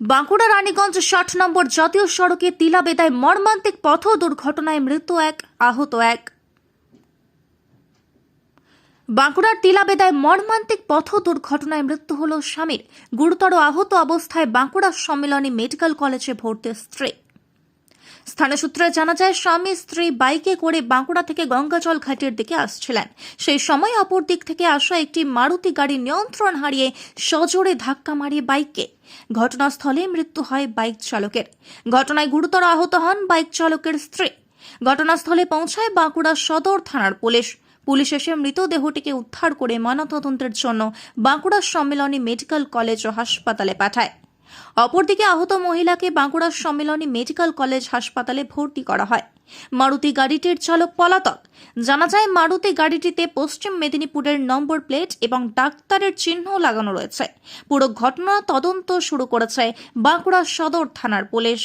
বাঁকুড়া রানীগঞ্জ ষাট নম্বর জাতীয় সড়কে তিলাবেদায় মর্মান্তিক পথ দুর্ঘটনায় মৃত্যু এক, আহত এক। বাঁকুড়ার তিলাবেদায় মর্মান্তিক পথ দুর্ঘটনায় মৃত্যু হল স্বামীর। গুরুতর আহত অবস্থায় বাঁকুড়া সম্মেলনী মেডিকেল কলেজে ভর্তি স্ত্রী। স্থানীয় সূত্রে জানা যায়, স্বামী স্ত্রী বাইকে করে বাঁকুড়া থেকে গঙ্গাজল ঘাটের দিকে আসছিলেন। সেই সময় অপর দিক থেকে আসা একটি মারুতি গাড়ি নিয়ন্ত্রণ হারিয়ে সজোরে ধাক্কা মারিয়ে বাইককে। ঘটনাস্থলে মৃত্যু হয় বাইক চালকের। ঘটনায় গুরুতর আহত হন বাইক চালকের স্ত্রী। ঘটনাস্থলে পৌঁছায় বাঁকুড়া সদর থানার পুলিশ। পুলিশ এসে মৃতদেহটিকে উদ্ধার করে ময়নাতদন্তের জন্য বাঁকুড়া সম্মেলনী মেডিকেল কলেজ ও হাসপাতালে পাঠায়। অপরদিকে আহত মহিলাকে বাঁকুড়া সম্মেলনী মেডিকেল কলেজ হাসপাতালে ভর্তি করা হয়। মারুতি গাড়িটির চালক পলাতক। জানা যায়, মারুতি গাড়িটিতে পশ্চিম মেদিনীপুরের নম্বর প্লেট এবং ডাক্তারের চিহ্ন লাগানো রয়েছে। পুরো ঘটনা তদন্ত শুরু করেছে বাঁকুড়া সদর থানার পুলিশ।